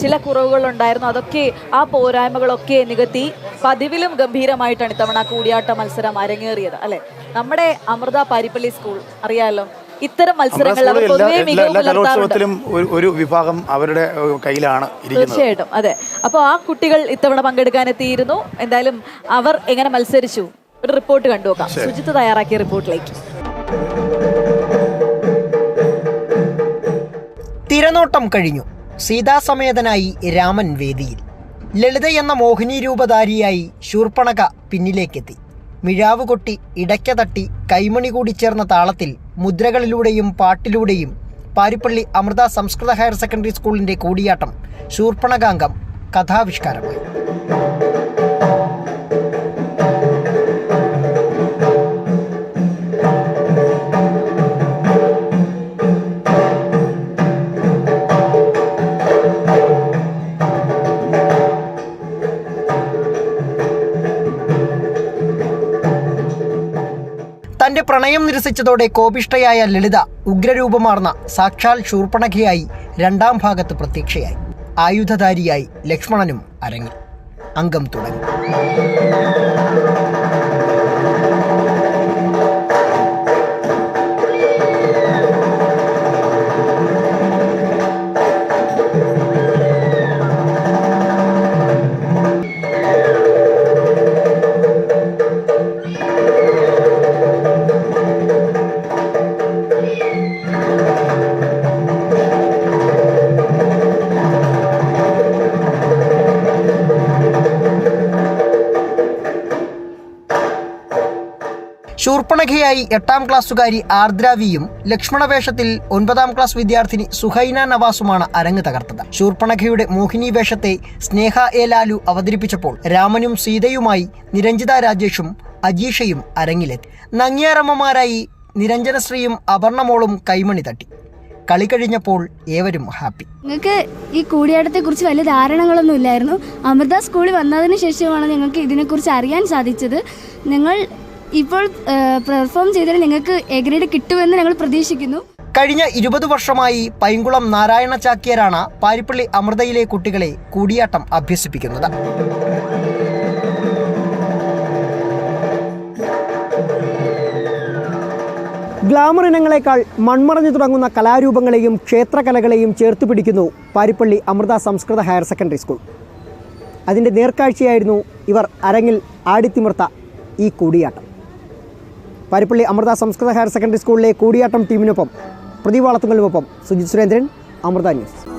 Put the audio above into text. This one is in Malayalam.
ചില കുറവുകളുണ്ടായിരുന്നു. അതൊക്കെ ആ പോരായ്മകളൊക്കെ നികത്തി പതിവിലും ഗംഭീരമായിട്ടാണ് ഇത്തവണ കൂടിയാട്ട മത്സരം അരങ്ങേറിയത് അല്ലെ? നമ്മുടെ അമൃത പാരിപ്പള്ളി സ്കൂൾ അറിയാലോ? ഇത്തരം മത്സരങ്ങൾ അവർ എല്ലാ പൊതുവേ മികവ് പുലർത്താറുണ്ട്. കലോത്സവത്തിലും ഒരു- ഒരു വിഭാഗം അവരുടെ ഏഹ്, കയ്യിലാണ് ഇരിക്കുന്നത്. തീർച്ചയായിട്ടും അതെ. അപ്പോൾ ആ കുട്ടികൾ ഇത്തവണ പങ്കെടുക്കാൻ എത്തിയിരുന്നു. എന്തായാലും അവർ എങ്ങനെ മത്സരിച്ചു? ഒരു റിപ്പോർട്ട് കണ്ടുനോക്കാം സുജിത്ത് തയ്യാറാക്കിയ റിപ്പോർട്ടിലേക്ക്. തിരനോട്ടം കഴിഞ്ഞു. സീതാസമേതനായി രാമൻ വേദിയിൽ. ലളിത എന്ന മോഹിനി രൂപധാരിയായി ശൂർപ്പണക പിന്നിലേക്കെത്തി. മിഴാവ് കൊട്ടി ഇടയ്ക്ക തട്ടി കൈമണി കൂടി ചേർന്ന താളത്തിൽ മുദ്രകളിലൂടെയും പാട്ടിലൂടെയും പാരിപ്പള്ളി അമൃത സംസ്കൃത ഹയർ സെക്കൻഡറി സ്കൂളിന്റെ കൂടിയാട്ടം ശൂർപ്പണകാംഗം കഥാവിഷ്കാരമായി. പ്രണയം നിരസിച്ചതോടെ കോപിഷ്ടയായ ലളിത ഉഗ്രരൂപമാർന്ന സാക്ഷാൽ ശൂർപ്പണഖയായി രണ്ടാം ഭാഗത്ത് പ്രത്യക്ഷയായി. ആയുധധാരിയായി ലക്ഷ്മണനും അരങ്ങി. അംഗം തുടങ്ങി. ശൂർപ്പണഖയായി എട്ടാം ക്ലാസ്സുകാരി ആർദ്രാവിയും ലക്ഷ്മണവേഷത്തിൽ ഒൻപതാം ക്ലാസ് വിദ്യാർത്ഥിനി സുഹൈന നവാസുമാണ് അരങ്ങ് തകർത്തത്. ശൂർപ്പണഖയുടെ മോഹിനി വേഷത്തെ സ്നേഹ എ ലാലു അവതരിപ്പിച്ചപ്പോൾ രാമനും സീതയുമായി നിരഞ്ജിത രാജേഷും അജീഷയും അരങ്ങിലെത്തി. നങ്ങിയാരമ്മമാരായി നിരഞ്ജനശ്രീയും അപർണമോളും കൈമണി തട്ടി. കളി കഴിഞ്ഞപ്പോൾ ഏവരും ഹാപ്പി. ഞങ്ങൾക്ക് ഈ കൂടിയാട്ടത്തെ കുറിച്ച് വലിയ ധാരണകളൊന്നും ഇല്ലായിരുന്നു. അമൃത സ്കൂളിൽ വന്നതിന് ശേഷമാണ് ഞങ്ങൾക്ക് ഇതിനെക്കുറിച്ച് അറിയാൻ സാധിച്ചത്. ഞങ്ങൾ ഇപ്പോൾ പെർഫോം ചെയ്താൽ നിങ്ങൾക്ക് എ ഗ്രേഡ് കിട്ടുമെന്ന് ഞങ്ങൾ പ്രതീക്ഷിക്കുന്നു. കഴിഞ്ഞ ഇരുപത് വർഷമായി പൈങ്കുളം നാരായണ ചാക്യരാണ് പാരിപ്പള്ളി അമൃതയിലെ കുട്ടികളെ കൂടിയാട്ടം അഭ്യസിപ്പിക്കുന്നത്. ഗ്ലാമർ ഇനങ്ങളെക്കാൾ മൺമറഞ്ഞു തുടങ്ങുന്ന കലാരൂപങ്ങളെയും ക്ഷേത്രകലകളെയും ചേർത്ത് പിടിക്കുന്നു പാരിപ്പള്ളി അമൃത സംസ്കൃത ഹയർ സെക്കൻഡറി സ്കൂൾ. അതിന്റെ നേർക്കാഴ്ചയായിരുന്നു ഇവർ അരങ്ങിൽ ആടിത്തിമിർത്ത ഈ കൂടിയാട്ടം. പാരിപ്പള്ളി അമൃത സംസ്കൃത ഹയർ സെക്കൻഡറി സ്കൂളിലെ കൂടിയാട്ടം ടീമിനൊപ്പം പ്രദീപ് സുജിത് സുരേന്ദ്രൻ അമൃത ന്യൂസ്.